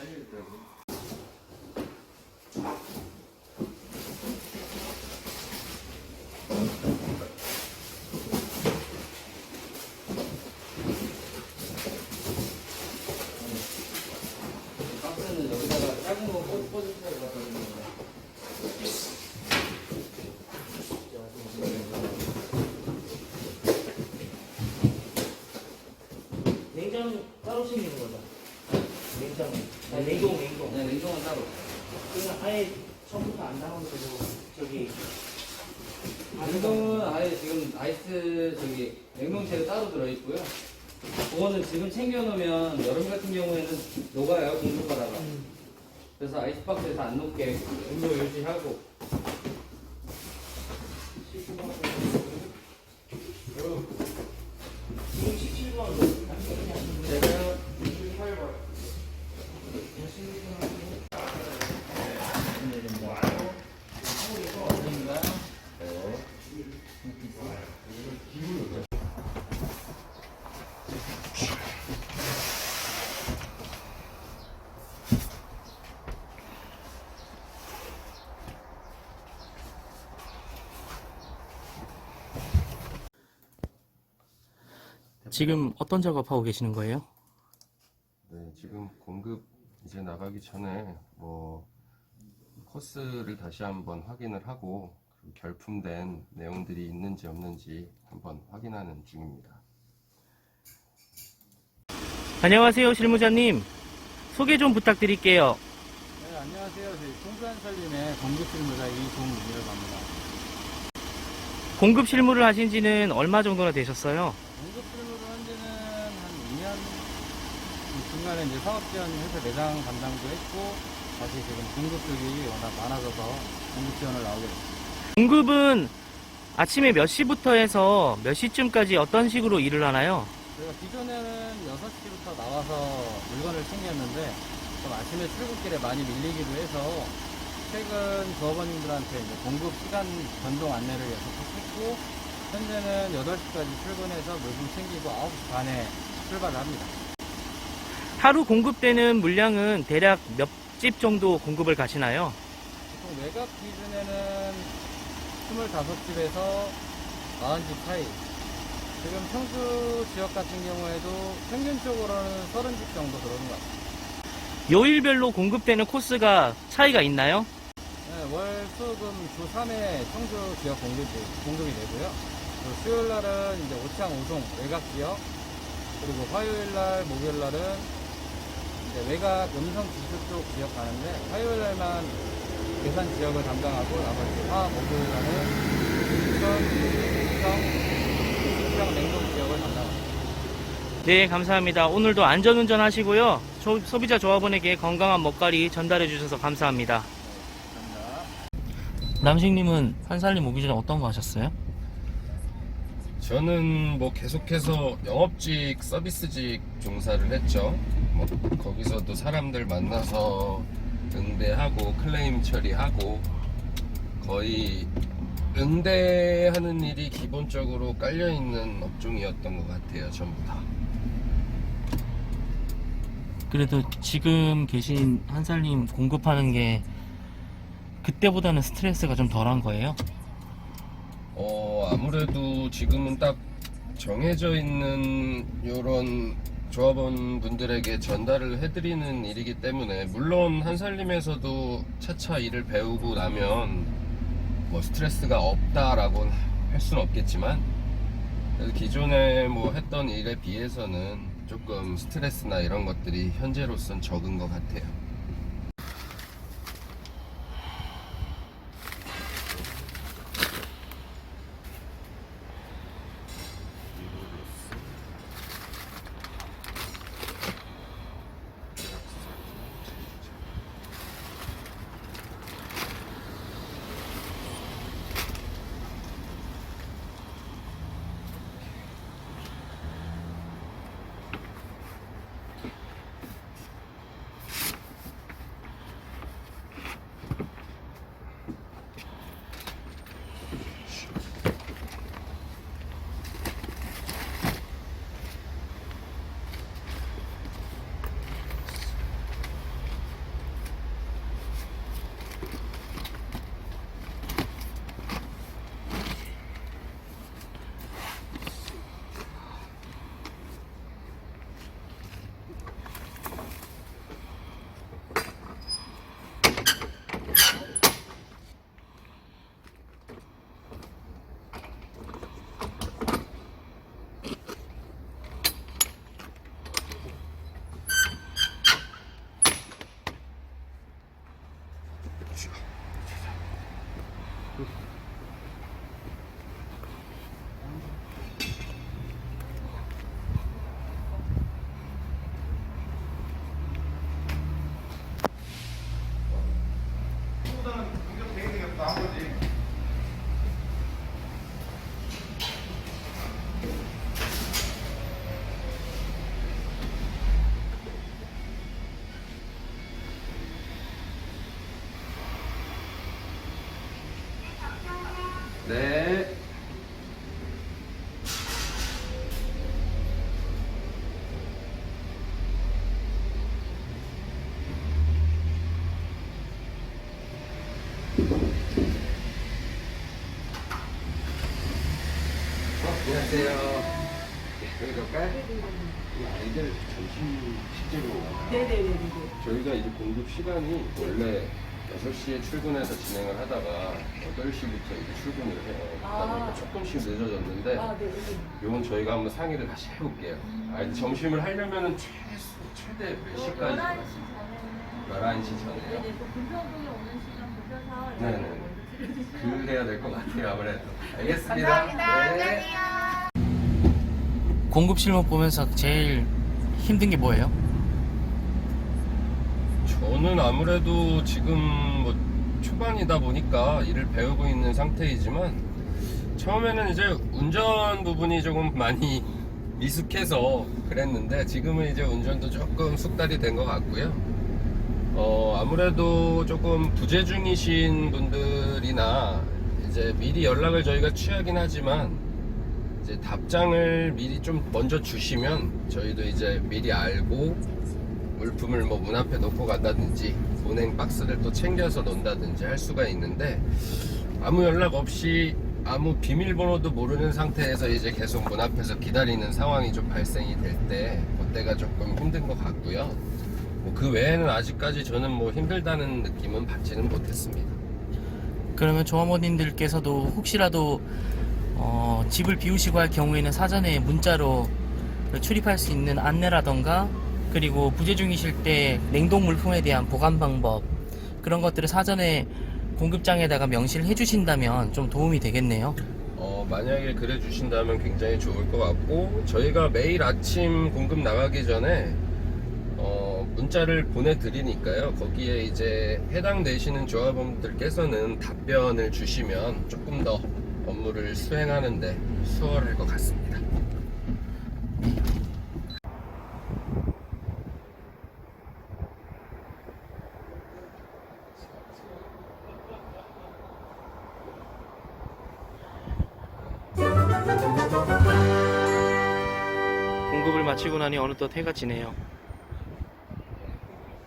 깔려있더라고요. 박스는 여기다가 작은 거 꽂- 꽂으시라고 하거든요. 냉장 따로 챙기는 거죠? 냉장. 아니, 냉동, 냉동. 네, 냉동은 따로. 그냥 아예 처음부터 안 나오고 저기 냉동은 아예 지금 아이스 저기 냉동체가 따로 들어있고요. 그거는 지금 챙겨놓으면 여름 같은 경우에는 녹아요 공수가다가. 그래서 아이스박스에서 안 녹게 온도 유지하고. 지금 17번 제가 지금 어떤 작업하고 계시는 거예요? 네, 지금 공급 이제 나가기 전에 뭐 코스를 다시 한번 확인을 하고 그리고 결품된 내용들이 있는지 없는지 한번 확인하는 중입니다. 안녕하세요 실무자님 소개 좀 부탁드릴게요 네, 안녕하세요. 저희 청소한살림의 공급실무자 이종민이라고 합니다. 공급 실무를 하신 지는 얼마 정도나 되셨어요? 공급실무를 한 지는 한 2년 중간에 이제 사업 지원해서 매장 담당도 했고 다시 지금 공급 쪽이 워낙 많아져서 공급 지원을 나오게 됐습니다. 공급은 아침에 몇 시부터 해서 몇 시쯤까지 어떤 식으로 일을 하나요? 저희가 기존에는 6시부터 나와서 물건을 챙겼는데 좀 아침에 출근길에 많이 밀리기도 해서 최근 조합원님들한테 이제 공급 시간 변동 안내를 계속 했고 현재는 8시까지 출근해서 물품 챙기고 9시 반에 출발을 합니다. 하루 공급되는 물량은 대략 몇 집 정도 공급을 가시나요? 보통 외곽 기준에는 25집에서 40집 사이. 지금 청주 지역 같은 경우에도 평균적으로는 30집 정도 들어오는 것 같습니다. 요일별로 공급되는 코스가 차이가 있나요? 네, 월, 수, 금, 주 3회 청주 지역 공급이, 공급이 되고요. 수요일 날은 이제 오창, 오송, 외곽 지역. 그리고 화요일 날, 목요일 날은 이제 외곽 음성 지수 쪽 지역 가는데 화요일 날만 계산 지역을 담당하고 나머지 화, 목요일 날은 인천, 수성, 수성 냉동 지역을 담당합니다. 네, 감사합니다. 오늘도 안전운전 하시고요. 소, 소비자 조합원에게 건강한 먹거리 전달해 주셔서 감사합니다. 남식님은 한살림 오기 전에 어떤 거 하셨어요? 저는 뭐 계속해서 영업직, 서비스직 종사를 했죠. 뭐 거기서도 사람들 만나서 응대하고 클레임 처리하고 거의 응대하는 일이 기본적으로 깔려 있는 업종이었던 것 같아요. 전부 다. 그래도 지금 계신 한살림 공급하는 게 그때보다는 스트레스가 좀 덜한 거예요? 어, 아무래도 지금은 딱 정해져 있는 요런 조합원 분들에게 전달을 해드리는 일이기 때문에 물론 한살림에서도 차차 일을 배우고 나면 뭐 스트레스가 없다라고는 할 수는 없겠지만 기존에 뭐 했던 일에 비해서는 조금 스트레스나 이런 것들이 현재로선 적은 것 같아요. 안녕하세요. 여기 갈까요? 이 아이들 점심 식재료 네네네네. 저희가 이제 공급 시간이 원래 6시에 출근해서 진행을 하다가 8시부터 이제 출근을 해요. 그러다 보니까 아. 조금씩 늦어졌는데 아, 네. 이건 저희가 한번 상의를 다시 해볼게요. 아이들 점심을 하려면 최, 최대 몇 시까지? 11시 전에는 11시 전에요? 네네 또 불평동에 오는 시간 불편사 네네. 그래야 될 것 같아요, 아무래도. 알겠습니다. 네. 공급 실무 보면서 제일 힘든 게 뭐예요? 저는 아무래도 지금 뭐 초반이다 보니까 일을 배우고 있는 상태이지만 처음에는 이제 운전 부분이 조금 많이 미숙해서 그랬는데 지금은 이제 운전도 조금 숙달이 된 것 같고요. 어, 아무래도 조금 부재 중이신 분들이나 이제 미리 연락을 저희가 취하긴 하지만 이제 답장을 미리 좀 먼저 주시면 저희도 이제 미리 알고 물품을 뭐 문 앞에 놓고 간다든지 운행 박스를 또 챙겨서 놓는다든지 할 수가 있는데 아무 연락 없이 아무 비밀번호도 모르는 상태에서 이제 계속 문 앞에서 기다리는 상황이 좀 발생이 될 때 그때가 조금 힘든 것 같고요. 뭐 그 외에는 아직까지 저는 뭐 힘들다는 느낌은 받지는 못했습니다. 그러면 조합원님들께서도 혹시라도 어, 집을 비우시고 할 경우에는 사전에 문자로 출입할 수 있는 안내라던가 그리고 부재 중이실 때 냉동 물품에 대한 보관 방법 그런 것들을 사전에 공급장에다가 명시를 해주신다면 좀 도움이 되겠네요. 어, 만약에 그래 주신다면 굉장히 좋을 것 같고 저희가 매일 아침 공급 나가기 전에 어, 문자를 보내드리니까요. 거기에 이제 해당되시는 조합원들께서는 답변을 주시면 조금 더 업무를 수행하는데 수월할 것 같습니다. 공급을 마치고 나니 어느덧 해가 지네요.